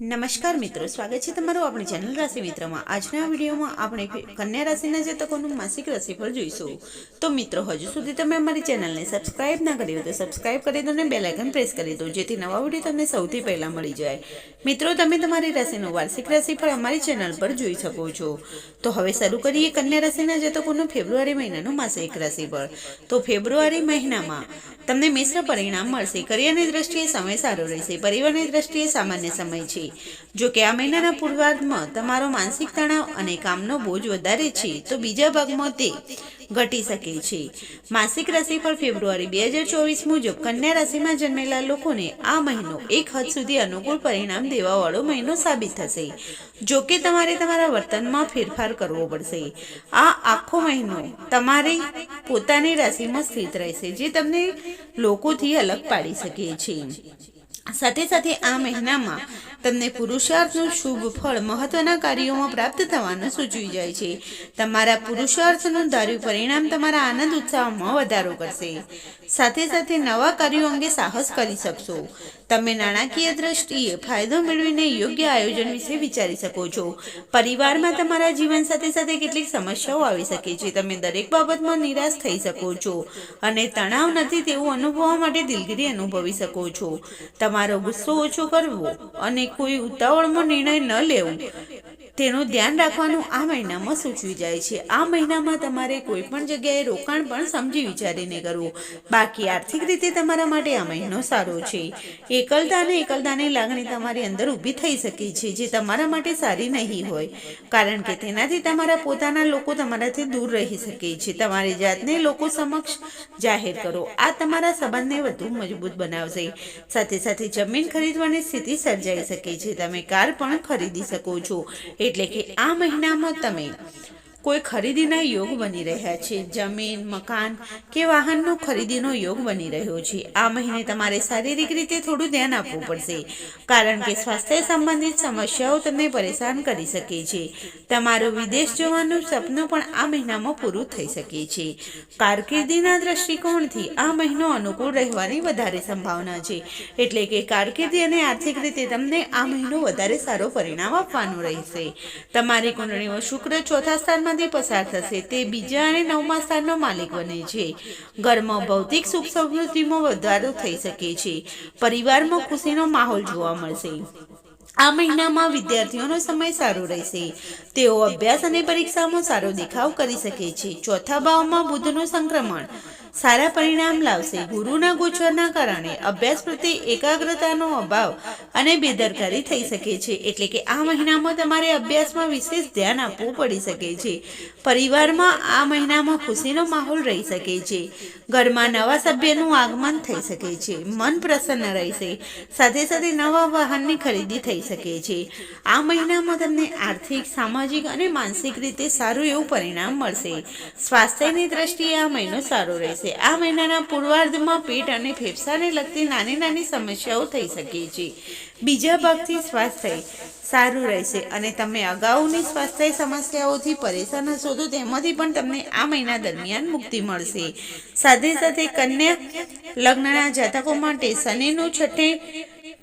નમસ્કાર મિત્રો, સ્વાગત છે તમારું આપણી ચેનલ રાશિ મિત્રમાં. આજના વિડીયોમાં આપણે કન્યા રાશિના જાતકોનું માસિક રાશિફળ જોઈશું. તો મિત્રો, હજુ સુધી તમે અમારી ચેનલને સબસ્ક્રાઇબ ના કરી તો સબસ્ક્રાઇબ કરી દો અને બેલ આઇકન પ્રેસ કરી દો, જેથી નવા વીડિયો તમને સૌથી પહેલાં મળી જાય. મિત્રો, તમે તમારી રાશિનું વાર્ષિક રાશિફળ અમારી ચેનલ પર જોઈ શકો છો. તો હવે શરૂ કરીએ કન્યા રાશિના જાતકોનું ફેબ્રુઆરી મહિનાનું માસિક રાશિફળ. તો ફેબ્રુઆરી મહિનામાં તમને મિશ્ર પરિણામ મળશે. કરિયરની દ્રષ્ટિએ સમય સારો રહેશે. પરિવારની દ્રષ્ટિએ સામાન્ય સમય છે. જો કે આ મહિનાના પૂર્વાર્ધમાં તમારો માનસિક તણાવ અને કામનો બોજ વધારે છે, તો બીજા ભાગમાં તે ઘટી શકે છે. માસિક રાશિફળ ફેબ્રુઆરી બે હજાર ચોવીસ મુજબ કન્યા રાશિમાં જન્મેલા લોકોને આ મહિનો એક હદ સુધી અનુકૂળ પરિણામ દેવાવાળો મહિનો સાબિત થશે. જો કે તમારે તમારા વર્તનમાં ફેરફાર કરવો પડશે. આ આખો મહિનો તમારે પોતાની રાશિમાં સ્થિત રહેશે, જે તમને લોકોથી અલગ પાડી શકે છે. સાથે સાથે આ મહિનામાં તમને પુરુષાર્થનું શુભ ફળ મહત્વના કાર્યોમાં પ્રાપ્ત થવાનું સૂચવી જાય છે. તમારા પુરુષાર્થનું ધાર્યું પરિણામ તમારા આનંદ ઉત્સાહમાં વધારો કરશે. સાથે સાથે નવા કાર્યો અંગે સાહસ કરી શકશો. તમે નાણાકીય દ્રષ્ટિએ ફાયદો મેળવીને યોગ્ય આયોજન વિશે વિચારી શકો છો. પરિવારમાં તમારા જીવન સાથે સાથે કેટલીક સમસ્યાઓ આવી શકે છે. તમે દરેક બાબતમાં નિરાશ થઈ શકો છો અને તણાવ નથી તેવું અનુભવવા માટે દિલગીરી અનુભવી શકો છો. તમારો ગુસ્સો ઓછો કરવો અને કોઈ ઉતાવળમાં નિર્ણય ન લેવો તેનું ધ્યાન રાખવાનું આ મહિનામાં સૂચવી જાય છે. આ મહિનામાં તમારે કોઈ પણ જગ્યાએ રોકાણ પણ સમજી વિચારીને કરવું. બાકી આર્થિક રીતે તમારા માટે આ મહિનો સારો છે. એકલતા અને એકલતાની લાગણી તમારી અંદર ઊભી થઈ શકે છે, જે તમારા માટે સારી નહીં હોય. કારણ કે તેનાથી તમારા પોતાના લોકો તમારાથી દૂર રહી શકે છે. તમારી જાતને લોકો સમક્ષ જાહેર કરો. આ તમારા સંબંધને વધુ મજબૂત બનાવશે. સાથે સાથે જમીન ખરીદવાની સ્થિતિ સર્જાઈ શકે છે. તમે કાર પણ ખરીદી શકો છો. એટલે કે આ મહિનામાં તમે કોઈ ખરીદીના યોગ બની રહ્યા છે. જમીન, મકાન કે વાહનનો ખરીદીનો યોગ બની રહ્યો છે. આ મહિને તમારે શારીરિક રીતે થોડું ધ્યાન આપવું પડશે, કારણ કે સ્વાસ્થ્ય સંબંધિત સમસ્યાઓ તમને પરેશાન કરી શકે છે. તમારું વિદેશ જવાનું સપનું પણ આ મહિનામાં પૂરું થઈ શકે છે. કારકિર્દીના દ્રષ્ટિકોણથી આ મહિનો અનુકૂળ રહેવાની વધારે સંભાવના છે. એટલે કે કારકિર્દી અને આર્થિક રીતે તમને આ મહિનો વધારે સારો પરિણામ આપવાનું રહેશે. તમારી કુંડળીમાં શુક્ર ચોથા સ્થાનમાં માંથી પસાર થશે તે બીજા અને નવમા સ્થાનનો માલિક બને છે. ઘરમાં ભૌતિક સુખ સમૃદ્ધિમાં વધારો થઈ શકે છે. પરિવારમાં ખુશીનો માહોલ જોવા મળશે. આ મહિનામાં વિદ્યાર્થીઓનો સમય સારો રહેશે. તેઓ અભ્યાસ અને પરીક્ષામાં સારો દેખાવ કરી શકે છે. ચોથા ભાવમાં બુધનું સંક્રમણ. સારા પરિણામ લાવશે. ગુરુના ગોચરના કારણે અભ્યાસ પ્રત્યે એકાગ્રતાનો અભાવ અને બેદરકારી થઈ શકે છે. એટલે કે આ મહિનામાં તમારે અભ્યાસમાં વિશેષ ધ્યાન આપવું પડી શકે છે. પરિવારમાં આ મહિનામાં ખુશીનો માહોલ રહી શકે છે. ઘરમાં નવા સભ્યનું આગમન થઈ શકે છે. મન પ્રસન્ન રહેશે. સાથે સાથે નવા વાહનની ખરીદી થઈ શકે છે. આ મહિનામાં તમને આર્થિક, સામાજિક અને માનસિક રીતે સારું એવું પરિણામ મળશે. સ્વાસ્થ્યની દ્રષ્ટિએ આ મહિનો સારો રહેશે. આ મહિનાના પૂર્વાર્ધમાં પેટ અને ફેફસાને લગતી નાની નાની સમસ્યાઓ થઈ શકે છે. બીજા ભાગથી સ્વાસ્થ્ય સારું રહેશે અને તમે અગાઉની સ્વાસ્થ્ય સમસ્યાઓથી પરેશાન હશો તો તેમાંથી પણ તમને આ મહિના દરમિયાન મુક્તિ મળશે. સાથે સાથે કન્યા લગ્નના જાતકો માટે શનિનું છઠ્ઠે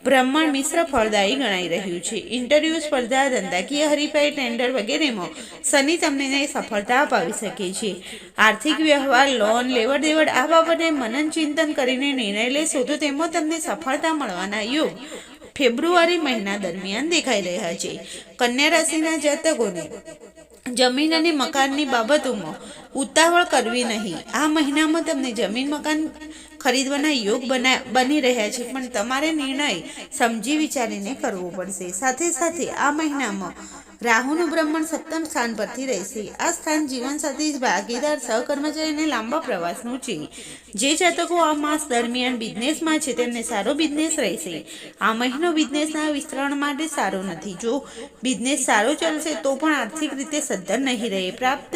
બ્રહ્માંડ મિશ્ર ફળદાયી ગણાઈ રહ્યું છે. ઇન્ટરવ્યૂ સ્પર્ધા, ધંધાકીય હરીફાઈ, ટેન્ડર વગેરેમાં શનિ તમને સફળતા અપાવી શકે છે. આર્થિક વ્યવહાર, લોન લેવડ દેવડ આ બાબતે મનન ચિંતન કરીને નિર્ણય લેશો તો તેમાં તમને સફળતા મળવાના યોગ ફેબ્રુઆરી મહિના દરમિયાન દેખાઈ રહ્યા છે. કન્યા રાશિના જાતકોને જમીન અને મકાનની બાબતોમાં ઉતાવળ કરવી નહીં. આ મહિનામાં તમને જમીન, મકાન ખરીદવાના યોગ બના, બની રહ્યા છે, પણ તમારે નિર્ણય સમજી વિચારીને કરવો પડશે. સાથે સાથે આ મહિનામાં રાહુનું બ્રહ્મણ સપ્તમ સ્થાન પરથી રહેશે. આ સ્થાન જીવનસાથી ભાગીદાર, સહકર્મચારી અને લાંબા પ્રવાસનું છે. જે જાતકો આ માસ દરમિયાન બિઝનેસમાં છે, તેમને સારો બિઝનેસ રહેશે. આ મહિનો બિઝનેસના વિસ્તરણ માટે સારો નથી. જો બિઝનેસ સારો ચાલશે, તો પણ આર્થિક રીતે સદ્ધર નહીં રહે. પ્રાપ્ત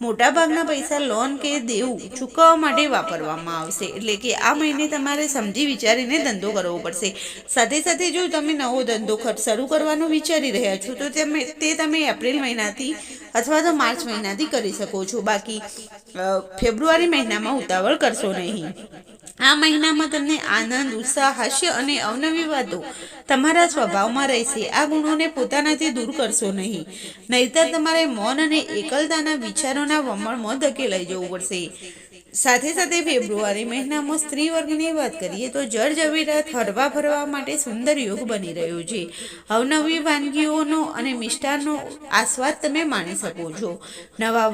મોટાભાગના પૈસા લોન કે દેવું ચૂકવવા માટે વાપરવામાં આવશે. એટલે કે આ મહિને તમારે સમજી વિચારીને ધંધો કરવો પડશે. સાથે સાથે જો તમે નવો ધંધો શરૂ કરવાનો વિચારી રહ્યા છો, તો તમે, તે તમે એપ્રિલ મહિનાથી અથવા તો માર્ચ મહિનાથી કરી શકો છો. બાકી ફેબ્રુઆરી મહિનામાં ઉતાવળ કરશો નહીં. આ મહિનામાં તમને આનંદ, ઉત્સાહ, હાસ્ય અને અવનવી વાતો તમારા સ્વભાવમાં રહેશે. આ ગુણોને પોતાનાથી દૂર કરશો નહીં. નહીતર તમારે મૌન અને એકલતાના વિચારોના વમળમાં ધકેલાઈ જવું પડશે. સાથે સાથે ફેબ્રુઆરી મહિનામાં સ્ત્રી વર્ગની વાત કરીએ તો જળ જવેરાત હરવા ફરવા માટે સુંદર યોગ બની રહ્યો છે. અવનવી વાનગીઓનો અને મિષ્ટાનનો આસ્વાદ તમે માણી શકો છો. નવા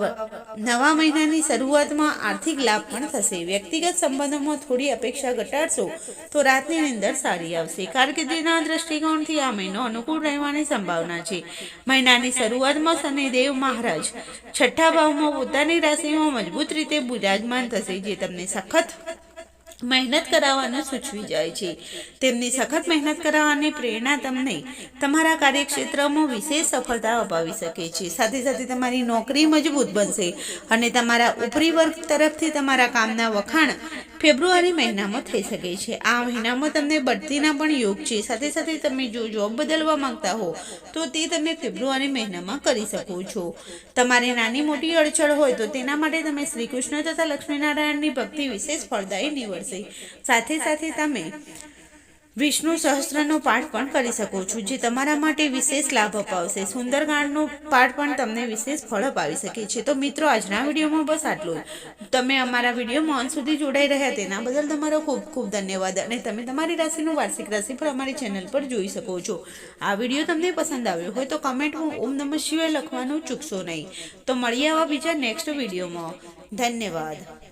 નવા મહિનાની શરૂઆતમાં આર્થિક લાભ પણ થશે. વ્યક્તિગત સંબંધોમાં થોડી અપેક્ષા ઘટાડશો તો રાતની નિંદર સારી આવશે. કારકિર્દીના દ્રષ્ટિકોણથી આ મહિનો અનુકૂળ રહેવાની સંભાવના છે. મહિનાની શરૂઆતમાં શનિદેવ મહારાજ છઠ્ઠા ભાવમાં પોતાની રાશિમાં મજબૂત રીતે બિરાજમાન થશે જે તમને સખત મહેનત કરાવવાનું સૂચવી જાય છે. તેમની સખત મહેનત કરાવવાની પ્રેરણા તમને તમારા કાર્યક્ષેત્રમાં વિશેષ સફળતા અપાવી શકે છે. સાથે સાથે તમારી નોકરી મજબૂત બનશે અને તમારા ઉપરી વર્ગ તરફથી તમારા કામના વખાણ ફેબ્રુઆરી મહિનામાં થઈ શકે છે. આ મહિનામાં તમને બઢતીના પણ યોગ છે. સાથે સાથે તમે જો જોબ બદલવા માંગતા હો, તો તે તમે ફેબ્રુઆરી મહિનામાં કરી શકો છો. તમારે નાની મોટી અડચણ હોય તો તેના માટે તમે શ્રી કૃષ્ણ તથા લક્ષ્મીનારાયણની ભક્તિ વિશેષ ફળદાયી નીવડશે. સાથે સાથે તમે વિષ્ણુ સહસ્ત્રનો પાઠ પણ કરી શકો છો, જે તમારા માટે વિશેષ લાભ અપાવશે. સુંદરકાંડનો પાઠ પણ તમને વિશેષ ફળ અપાવી શકે છે. તો મિત્રો, આજના વિડીયોમાં બસ આટલું તમે અમારા વિડીયોમાં અંત સુધી જોડાઈ રહ્યા તેના બદલ તમારો ખૂબ ખૂબ ધન્યવાદ. અને તમે તમારી રાશિનું વાર્ષિક રાશિ પણ અમારી ચેનલ પર જોઈ શકો છો. આ વીડિયો તમને પસંદ આવ્યો હોય તો કમેન્ટમાં ઓમ નમઃ શિવાય લખવાનું ચૂકશો નહીં. તો મળીએ આવા બીજા નેક્સ્ટ વિડીયોમાં. ધન્યવાદ.